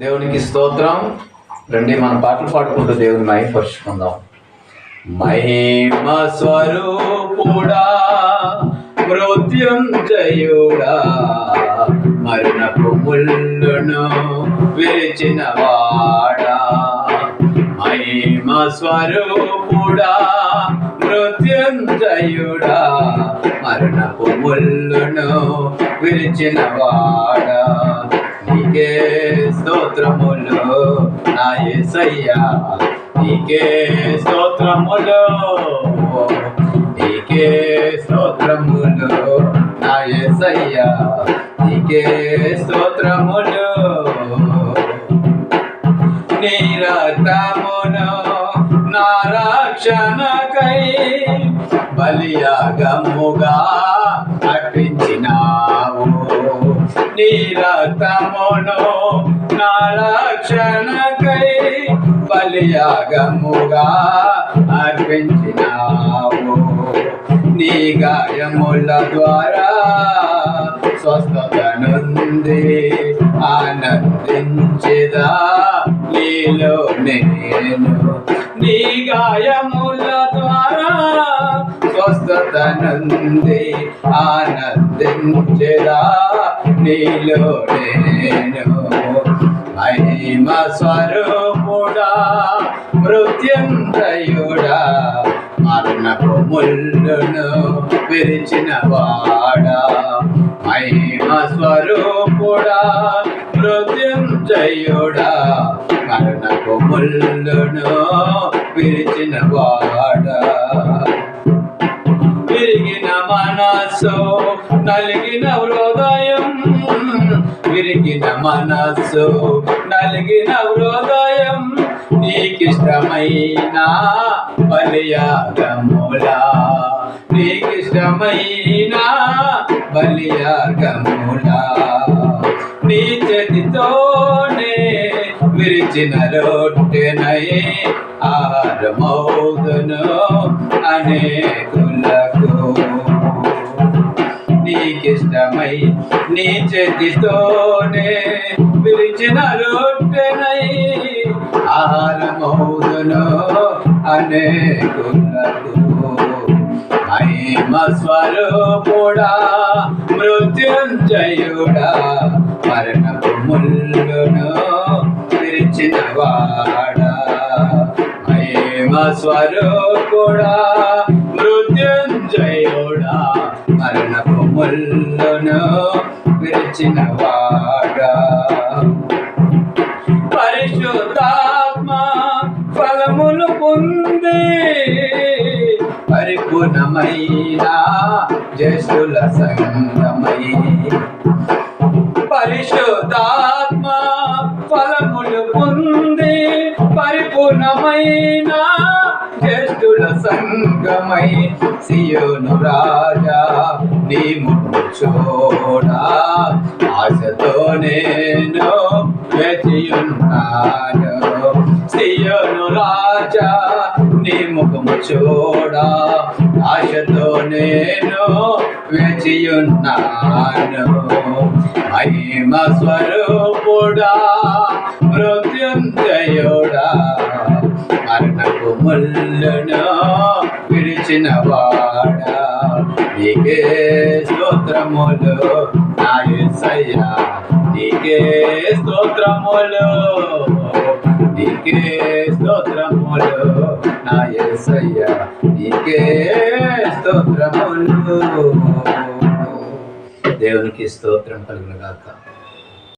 దేవునికి స్తోత్రం. రండి మన పాటలు పాడుకుంటూ దేవుని మహిమపరుచుకుందాం. మహిమ స్వరూపుడా మృత్యుంజయుడా మరణపు ముళ్ళును విరిచిన వాడా మహిమ స్వరూపుడా మృత్యుంజయుడా మరణపు ముళ్ళును విరిచిన వాడా నీకే స్తోత్రములు. నా ఏసయ్యా నీకే స్తోత్రములు. నీకే స్తోత్రములు. నా ఏసయ్యా నీకే స్తోత్రములు. నీ రక్తమును నా రక్షణకై బలియాగముగా నీ రక్తమును నా రక్షణకై బలియాగముగా అర్పించినావు. నీ గాయముల ద్వారా స్వస్థతనుంది ఆనందించేదా నీలో నేను. నీ గాయముల ద్వారా స్వస్థత నుండి నీలో నేను. మహిమ స్వరూపుడా మృత్యుంజయుడా మరణపు ముళ్ళును విరిచిన వాడా. మహిమ స్వరూపుడా మృత్యుంజయుడా మరణపు ముళ్ళును విరిచిన వాడా. మనస్సు నలిగిన హృదయం విరిగిన మనస్సు నలిగిన హృదయం నీకిష్టమైన బలియాగములా నీకిష్టమైన బలియాగములా నీ చేతితోనే విరిచిన రొట్టెనై ఆహారమౌదును అనేకులకు. నీకిష్టమై నీ చేతితోనే పిలిచిన రొట్టెనై ఆహారమౌదును అనేకులకు. మహిమ స్వరూపుడా మృత్యుంజయుడా మరణపు ముళ్ళును విరిచిన వాడా. మహిమ స్వరూపుడా మరణపు విరిచిన వాడా. పరిశుద్ధాత్మ ఫలములు పొంది పరిపూర్ణమైన జ్యేష్ఠుల సంగమై. పరిశుద్ధాత్మ ఫలములు పొంది పరిపూర్ణమైన జ్యేష్ఠుల సంగమై సియోను రాజా నీ ముఖము చూడా. ఆశతో నేను వేచియున్నాను సియోను రాజా నీ ముఖము చూడా. ఆశతో నేను వెచియున్నాను మహిమ స్వరూపుడా మృత్యుంజయుడా. మరణపు ముళ్ళను విడిచిన వాడా. నీకే స్తోత్రములు నాయసయ్యా నీకే స్తోత్రములు నీకే స్తోత్రములు నాయసయ్యా నీకే స్తోత్రములు. దేవునికి స్తోత్రం కలుగును గాక